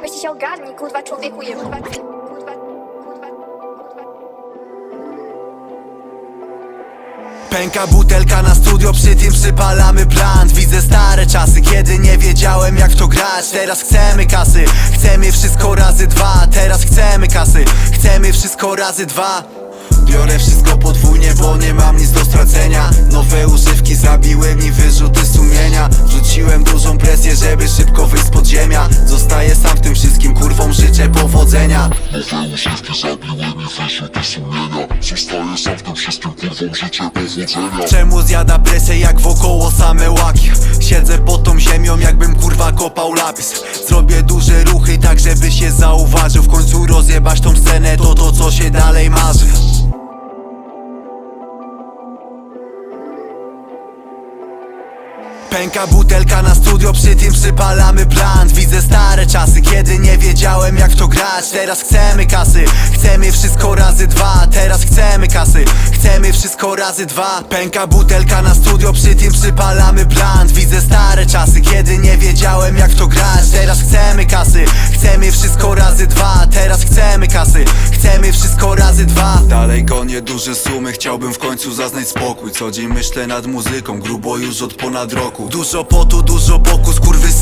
Weźcie się ogarnij, kurwa, człowieku, je, kurwa. Pęka butelka na studio, przy tym przypalamy bland Widzę stare czasy, kiedy nie wiedziałem jak w to grać. Teraz chcemy kasy, chcemy wszystko razy dwa. Teraz chcemy kasy, chcemy wszystko razy dwa. Biorę wszystko podwójnie, bo nie mam nic do stracenia. Nowe używki zabiły mi wyrzuty sumienia. Wrzuciłem dużą presję, żeby szybko wyjść z podziemia. Zostaję sam w tym powodzenia. Nowe używki zabiły mi wyrzuty sumienia. Zostaję sam w tym wszystkim kurwą życzę powodzenia. Czemu zjada presję jak wokoło same łaki? Siedzę pod tą ziemią jakbym kurwa kopał lapis. Zrobię duże ruchy tak żeby się zauważył. W końcu rozjebać Pęka butelka na studio, przy tym przypalamy bland Widzę stare czasy, kiedy nie wiedziałem jak to grać. Teraz chcemy kasy, chcemy wszystko razy dwa. Teraz chcemy kasy, chcemy wszystko razy dwa. Pęka butelka na studio, przy tym przypalamy bland Widzę stare czasy, kiedy nie wiedziałem jak w to grać. Teraz chcemy kasy, chcemy wszystko razy dwa. Teraz chcemy kasy, chcemy wszystko razy dwa. Dalej gonię duże sumy, chciałbym w końcu zaznać spokój. Co dzień myślę nad muzyką, grubo już od ponad roku. Dużo potu, dużo boku,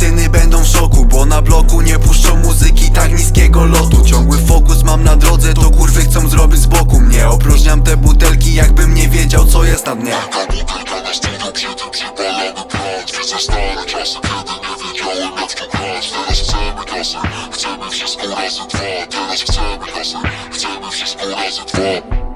syny będą w szoku Bo na bloku nie puszczą muzyki tak niskiego lotu. Ciągły fokus mam na drodze, to kurwy chcą zrobić z boku. Mnie Opróżniam te butelki, jakbym nie wiedział co jest na dnie Taka butelka na studio, przy tym przypalamy prąd Widzę stare czasy, kiedy nie wiedziałem jak w to grać Teraz chcemy kasy, chcemy wszystko razy dwa Teraz chcemy kasy, chcemy wszystko razy dwa